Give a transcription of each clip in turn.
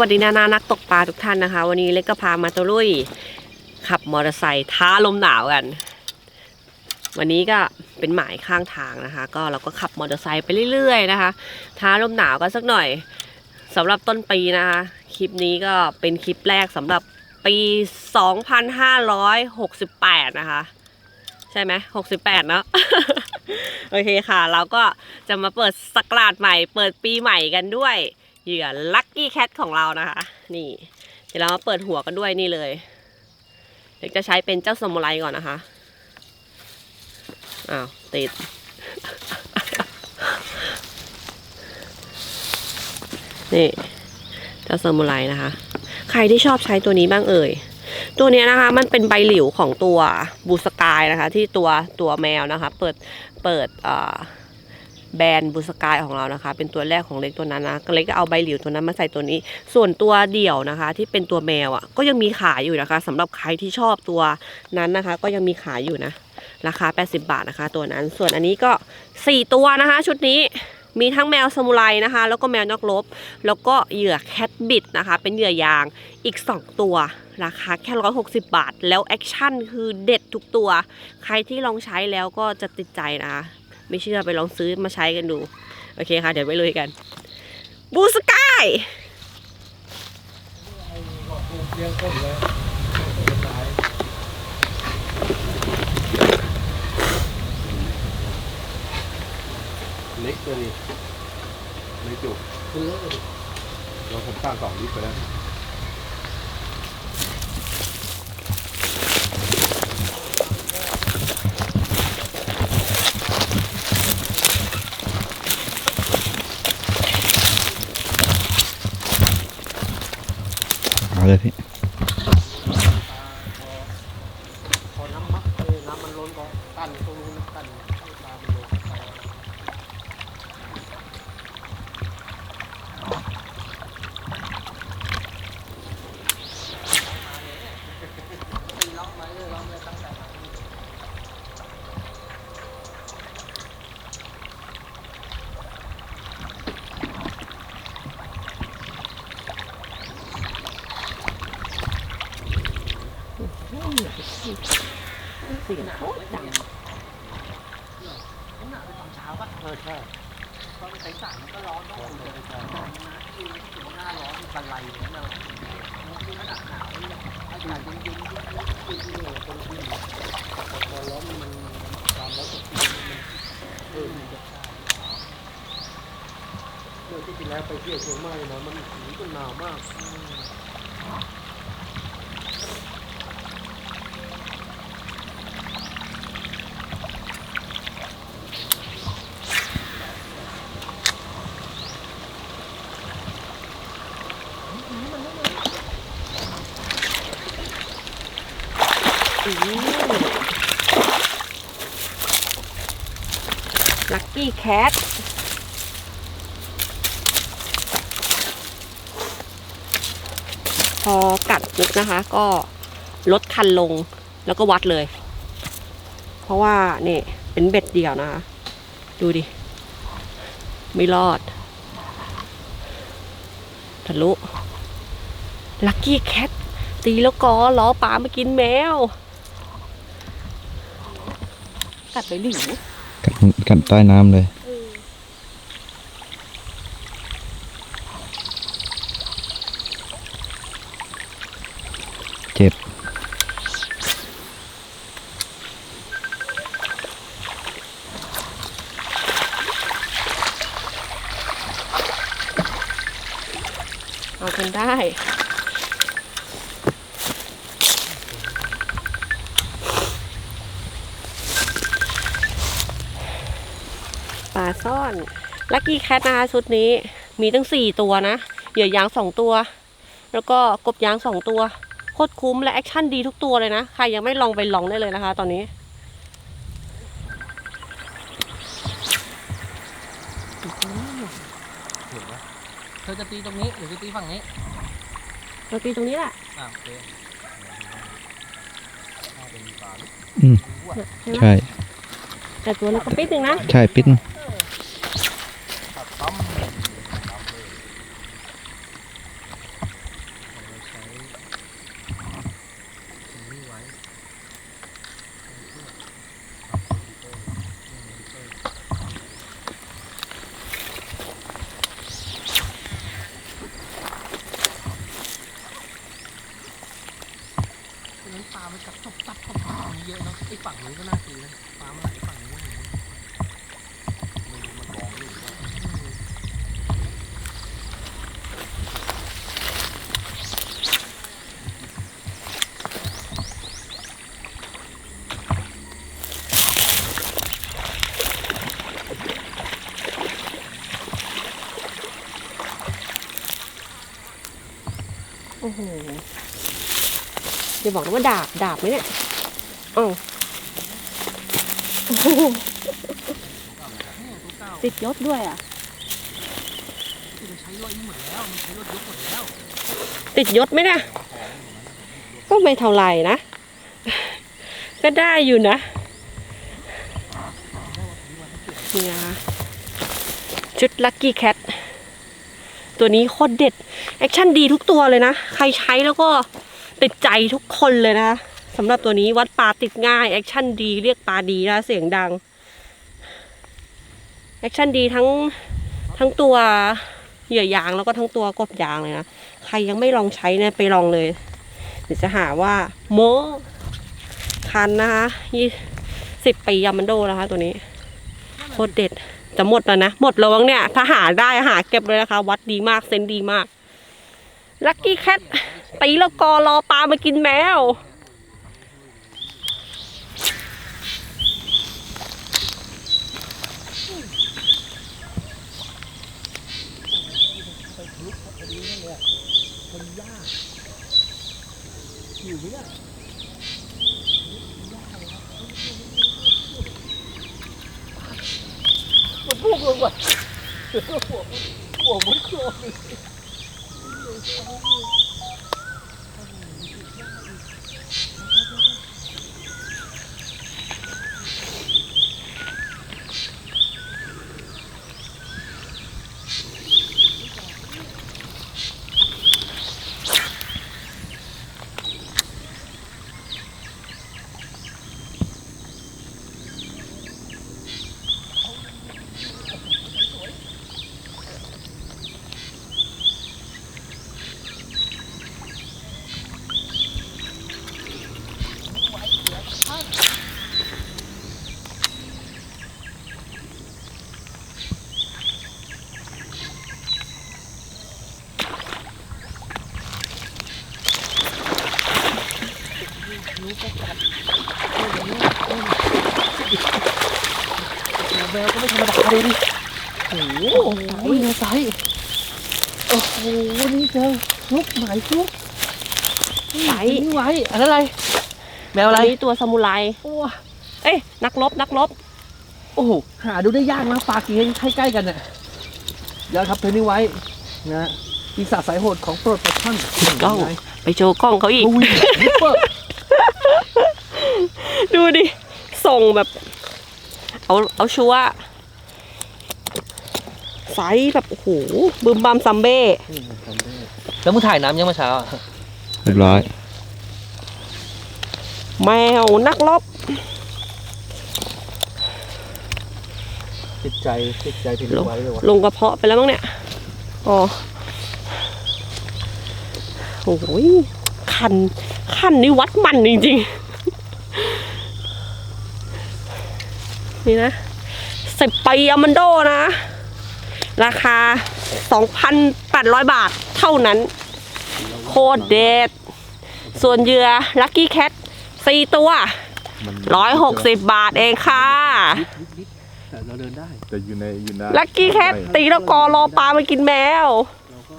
วัสดีนานานักตกปลาทุกท่านนะคะ วันนี้เล็กก็พามาตะลุยขับมอเตอร์ไซค์ท้าลมหนาวกัน วันนี้ก็เป็นหมายข้างทางนะคะ ก็เราก็ขับมอเตอร์ไซค์ไปเรื่อยๆนะคะ ท้าลมหนาวกันสักหน่อยสำหรับต้นปีนะคะคลิปนี้ก็เป็นคลิปแรกสำหรับปี 2568 นะคะ ใช่ไหม68 เนาะโอเคค่ะ เราก็จะมาเปิดสกราดใหม่ เปิดปีใหม่กันด้วย เหยื่อลั c กี้แคทของเรานะคะ นี่ เดี๋ยวเรามาเปิดหัวกันด้วยนี่เลย เด็กจะใช้เป็นเจ้าสมุไรก่อนนะคะ อ้าว ติด นี่ เจ้าสมุไรนะคะ ใครที่ชอบใช้ตัวนี้บ้างเอ่ยตัวนี้นะคะมันเป็นใบหลิวของตัวบูสกายนะคะ ที่ตัวตัวแมวนะคะ เปิดเปิดอ่า แบรนด์บูสกายของเรานะคะ เป็นตัวแรกของเล็กตัวนั้นนะเล็กก็เอาใบหลิวตัวนั้นมาใส่ตัวนี้ ส่วนตัวเดี่ยวนะคะ ที่เป็นตัวแมวอะก็ยังมีขายอยู่นะคะสำหรับใครที่ชอบตัวนั้นนะคะ ก็ยังมีขายอยู่นะ ราคา 80 บาทนะคะ ตัวนั้น ส่วนอันนี้ก็ 4 ตัวนะคะ ชุดนี้มีทั้งแมวสมุไรนะคะ แล้วก็แมวนอกลบ แล้วก็เหยื่อแคทบิดนะคะ เป็นเหยื่อยางอีก 2 ตัว ราคาแค่ 160 บาท แล้วแอคชั่นคือเด็ดทุกตัว ใครที่ลองใช้แล้วก็จะติดใจนะคะ ไม่เชื่อไปลองซื้อมาใช้กันดู โอเคค่ะ เดี๋ยวไปเลยกัน บูสกายเลี้ยงต้นเลยตายเล็กเลยเล็กจุกเราผมตั้งสองลิตรไปแล้ว เอาเลยพี่ เสียงโคตรดังเช้าปะเออใช่ตอนสายสายมันก็ร้อนต้องอุ่นเลยใช่ที่ถึงหน้าร้อนมันบันไลอย่างนั้นเลยมันคือขนาดหนาวเนี่ยอากาศเย็นๆที่ที่ที่เหนือคนที่พอร้อนมันความร้อนสุดที่มันเออมันจะใช่เมื่อที่จริงแล้วไปเที่ยวเชียงใหม่นะมันหนาวมาก ลั c กี้แคทพอกัดปุ๊บนะคะ ก็ลดคันลงแล้วก็วัดเลย เพราะว่านี่เป็นเบ็ดเดี่ยวนะคะ ดูดิ ไม่รอดทะลุลั c กี้แคทตีแล้วก็ล้อปลามากินแมว กัดไปหลิวกัดกัดใต้น้ำเลย เจ็บ เอากันได้ ปลาซ่อนลั c กี้แคทนะคะชุดนี้มีตั้งสี่ตัวนะเหยื่อยางสองตัว แล้วก็กบยางสองตัวโคตรคุ้มและแอคชั่นดีทุกตัวเลยนะ ใครยังไม่ลองไปลองได้เลยนะคะ ตอนนี้เธอจะตีตรงนี้หรือจะตีฝั่งนี้เราตีตรงนี้แหละอ่าโอเคเป็นปลาอืมใช่ไหมใช่ แต่ตัวนั้นก็ปิดหนึ่งนะ ใช่ ปิด ปั๊ม ฉะนั้นปลามันจับตบตับตบตับเยอะเนาะไอ้ฝั่งนู้นก็น่าซื้อนะปลามันไหลฝั่งนู้นก็เห็นไม่รู้มันร้องหรือว่า โอ้โหอย่าบอกนะว่าดาบ ดาบไหมเนี่ยเอ้าโอ้โหเนี่ยตัวเก่าติดยศด้วยอะคือมันใช้รถนี่หมดแล้วมันใช้รถยกหมดแล้วติดยศไหมเนี่ยก็ไม่เท่าไหร่นะ ก็ได้อยู่นะนี่นะคะชุดลั c กี้แคท ตัวนี้โคตรเด็ด แอคชั่นดีทุกตัวเลยนะ ใครใช้แล้วก็ติดใจทุกคนเลยนะสำหรับตัวนี้วัดปลาติดง่าย แอคชั่นดีเรียกปลาดีนะเสียงดัง แอคชั่นดีทั้งทั้งตัวเหยื่อยางแล้วก็ทั้งตัวกบยางเลยนะ ใครยังไม่ลองใช้เนี่ยไปลองเลย เดี๋ยวจะหาว่าโมคันนะคะยี่สิบปียามันโดนะคะตัวนี้โคตรเด็ด จะหมดแล้วนะ หมดแล้ววังเนี่ย ถ้าหาได้หาเก็บเลยนะคะ วัดดีมากเซนดีมาก ลักกี้แคทตีแล้วกอรอปลามากินแมว อยู่ไมเนี่ ยมันพุ่งลงว่ะ นหัวมันโคลนแววก็ไม่ธรรมดาเลยดิโอ้โหนี่ไงไซโอ้โห นี่เจอลุกหมายลุกไซส์นี่ไว้อันนั้นอะไร แมวอะไรนี่ตัวซามูไรโอ้เอ้ยนักรบนักรบ โอ้โห หาดูได้ยากนะปลากี่ใกล้ๆกันเนี่ยเดี๋ยวครับเทนี่ไว้นะปีศาจสายโหดของโปรดปลาช่อนกล้องไปโชว์กล้องเขาอีกฮิปเปอร์ ดูดิ ส่งแบบ เอาเอาชัวร์ไซส์แบบ โอ้โหบึมบัมซัมเบ้ แล้วมึงถ่ายน้ำยังเมื่อเช้าอะเรียบร้อย แมวนักรบติดใจติดใจเทนี่ไว้เลยวะลงกระเพาะไปแล้วมั้งเนี่ย อ๋อ โอ้ยคัน คันนี่วัดมันจริงๆ นี่นะสิบปีอามันโดนะ ราคา 2,800 บาทเท่านั้น โคตรเด็ด ส่วนเหยื่อลั c กี้แคทสี่ตัว 160 บาทเองค่ะแต่เราเดินได้ แต่อยู่ในอยู่ในลักกี้แคทตีแล้วกอรอปลามากินแมว เราก็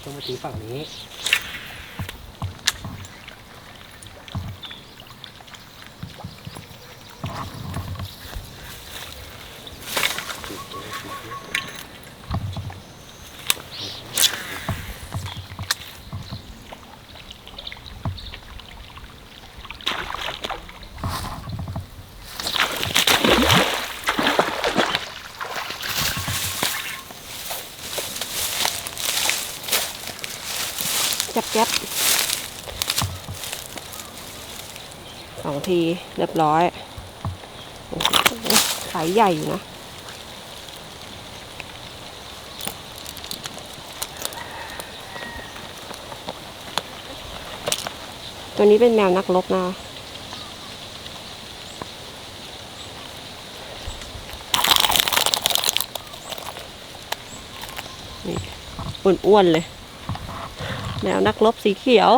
เรา ต้องมาตีฝั่งนี้ ทีเรียบร้อยสายใหญ่อยู่นะตัวนี้เป็นแมวนักรบนะนี่อ้วนๆเลย แมวนักรบสีเขียว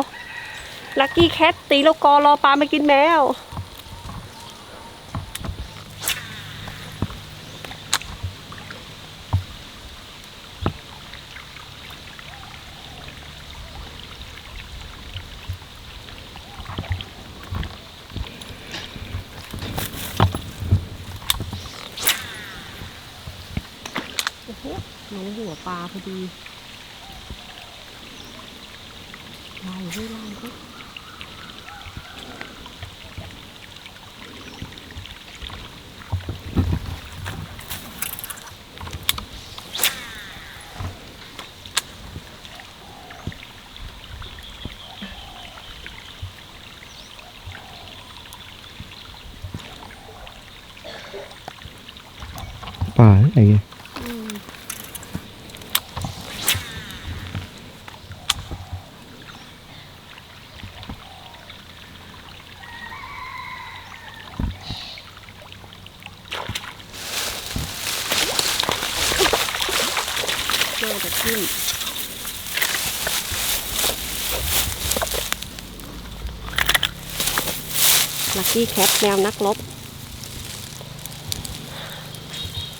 ลักกี้แคทตีแล้วกอรอปลามากินแมว น้หัวปลาพอดีลายด้วยลายด้วยป่าอะไรเงี้ย อืมน่าจะขึ้น ลักกี้ แคทแมวนักรบ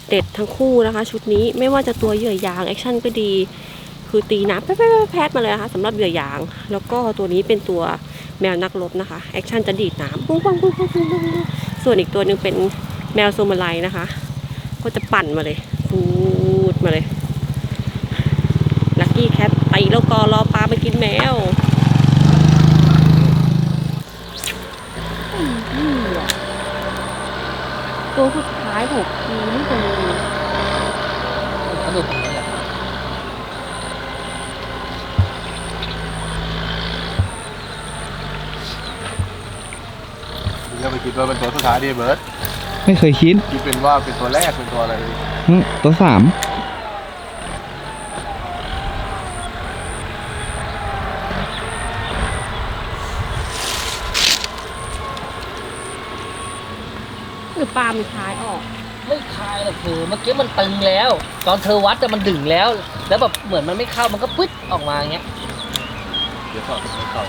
เด็ดทั้งคู่นะคะ ชุดนี้ไม่ว่าจะตัวเหยื่อยางแอคชั่นก็ดี คือตีน้ำแป๊ดๆแพดมาเลยนะคะสำหรับเหยื่อยาง แล้วก็ตัวนี้เป็นตัวแมวนักรบนะคะแอคชั่นจะดีดน้ำปุ้งปังปุ้งปังปุ้งปุ้งส่วนอีกตัวหนึ่งเป็นแมวโซมาไลนะคะ ก็จะปั่นมาเลยฟูดมาเลยลักกี้แคทตีแล้วก็รอปลาไปกินแมว อืมเหี้ยตัวสุดท้ายหกทีนี่เป็นสนุกตรงนี้แหละมึงก็ไปคิดว่าเป็นตัวสุดท้ายดิเบิร์ดไม่เคยคิด คิดเป็นว่าเป็นตัวแรกเป็นตัวอะไรดิหึตัวสาม ปลามันคล้ายออก ไม่คลายหรอกเธอเมื่อกี้มันตึงแล้ว ตอนเธอวัดแต่มันดึงแล้ว แล้วแบบเหมือนมันไม่เข้ามันก็ปึ๊ดออกมาอย่างเงี้ยเดี๋ยวสอดไม่เข้า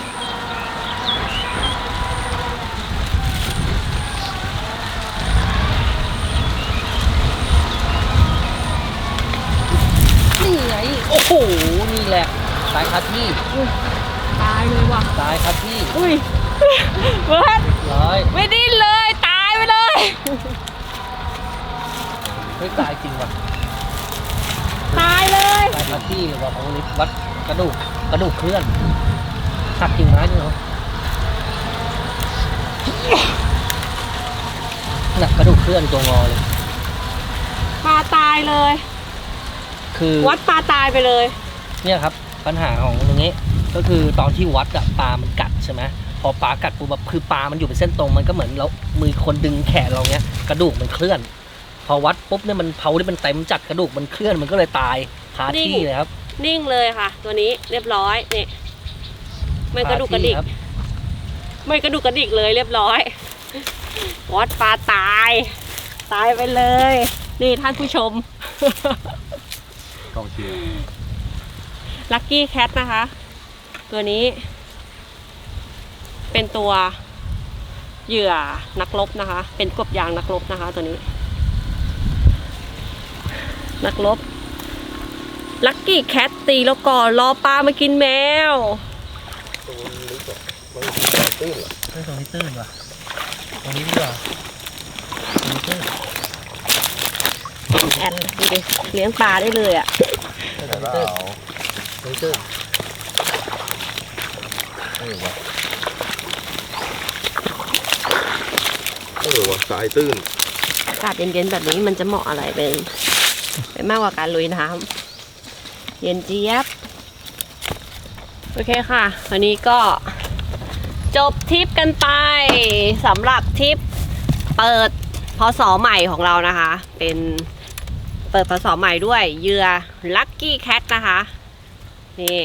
นี่ไงโอ้โหนี่แหละตายคาที่ตายเลยว่ะตายคาที่อุ้ยเบิร์ดร้อย ไม่ดิ้นเลยตายไป เลยไม่ตายจริงว่ะตายเลยตายคาที่เลยว่ะโอ้ยวัดกระดูกกระดูกเคลื่อนหักกิ่งไม้ด้วยเหรอหนักกระดูกเคลื่อนตัวงอเลย ปลาตายเลย คือวัดปลาตายไปเลย เนี่ยครับ ปัญหาของตรงนี้ ก็คือตอนที่วัดอะปลามันกัดใช่ไหมพ อปลากัดปุ๊บแบบคือปลามันอยู่เป็นเส้นตรงมันก็เหมือนเรามือคนดึงแขนเราเนี้ยกระดูกมันเคลื่อน พอวัดปุ๊บเนี่ยมันเผาที่มันเต็มจัดกระดูกมันเคลื่อนมันก็เลยตายคาที่นิ่งเลยครับ นิ่งเลยค่ะ ตัวนี้เรียบร้อยนี่ไม่กระดูกกระดิกคาที่ครับไม่กระดูกกระดิกเลยเรียบร้อย วัดปลาตาย ตายไปเลย นี่ท่านผู้ชมกองเชียร์ลั c กี้แคทนะคะ ตัวนี้ เป็นตัวเหยื่อนักรบนะคะ เป็นกบยางนักรบนะคะ ตัวนี้ นักรบลั c กี้แคทตีแล้วก่อนรอปลามากินแมวเฮ้ยตรงนี้ตื้นว่ะตรงนี้ดีกว่าตรงนี้ตื้นแอดดูดิเลี้ยงปลาได้เลยอะตรงนี้ตื้นตรงนี้ตื้นเออวะ เออวะสายตื้น อากาศเย็นๆแบบนี้มันจะเหมาะอะไรเป็นเป็นมากกว่าการลุยน้ำเย็นเจี๊ยบ โอเคค่ะ วันนี้ก็จบทริปกันไปสำหรับทริปเปิดพศใหม่ของเรานะคะ เป็นเปิดพศใหม่ด้วยเหยื่อ Lucky Cat นะคะ นี่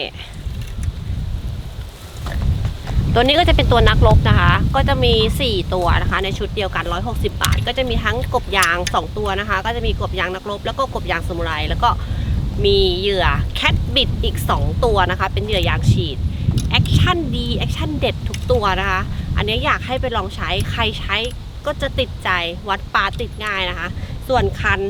ตัวนี้ก็จะเป็นตัวนักรบนะคะ ก็จะมี 4 ตัวนะคะ ในชุดเดียวกัน 160 บาท ก็จะมีทั้งกบยาง 2 ตัวนะคะ ก็จะมีกบยางนักรบแล้วก็กบยางสมุไร แล้วก็มีเหยื่อแคทบิดอีก 2 ตัวนะคะ เป็นเหยื่อยางฉีด แอคชั่นดี แอคชั่นเด็ดทุกตัวนะคะ อันนี้อยากให้ไปลองใช้ ใครใช้ก็จะติดใจ วัดปลาติดง่ายนะคะ ส่วนคัน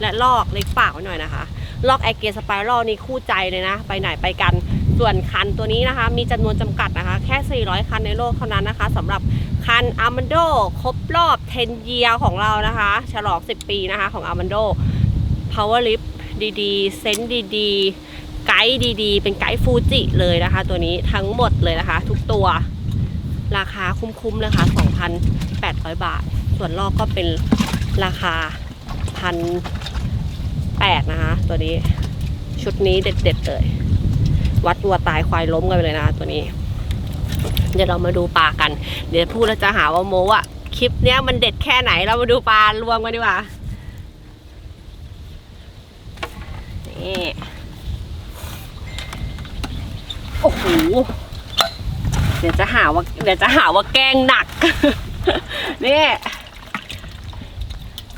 และลอกเล็กฝากไว้หน่อยนะคะ ลอกไอเกสไปรัลนี่คู่ใจเลยนะ ไปไหนไปกัน ส่วนคันตัวนี้นะคะ มีจำนวนจำกัดนะคะ แค่ 400 คันในโลกเท่านั้นนะคะสำหรับคัน a r m a n d o ครบรอบ 10 year ของเรานะคะ ฉลอง 10 ปีนะคะของ a r m a n d o Power Lift ดีๆ เซนดีๆ ไกด์ดีๆ เป็นไกด์ฟูจิเลยนะคะ ตัวนี้ทั้งหมดเลยนะคะ ทุกตัวราคาคุ้มๆเลยค่ะ2,800 บาท ส่วนลอกก็เป็นราคาพันแปดนะคะ ตัวนี้ชุดนี้เด็ดๆเลย วัดวัวตายควายล้มกันไปเลยนะตัวนี้ เดี๋ยวเรามาดูปลากัน เดี๋ยวพูดแล้วจะหาว่าโมว่าคลิปเนี้ยมันเด็ดแค่ไหนเรามาดูปลารวมกันดีกว่านี่โอ้โหเดี๋ยวจะหาว่าเดี๋ยวจะหาว่าแกงหนัก นี่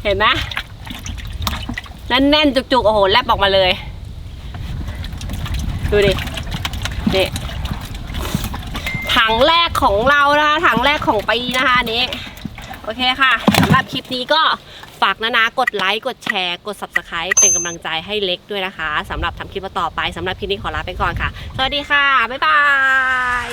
เห็นไหมแน่นๆจุกๆ โอ้โห แลบออกมาเลย ดูดิ นี่ถังแรกของเรานะคะ ถังแรกของปีนะคะอันนี้ โอเคค่ะสำหรับคลิปนี้ก็ฝากนะนะกดไลค์ กดแชร์ กด subscribe เป็นกำลังใจให้เล็กด้วยนะคะสำหรับทำคลิปต่อไปสำหรับคลิปนี้ขอลาไปก่อนค่ะ สวัสดีค่ะ บ๊ายบาย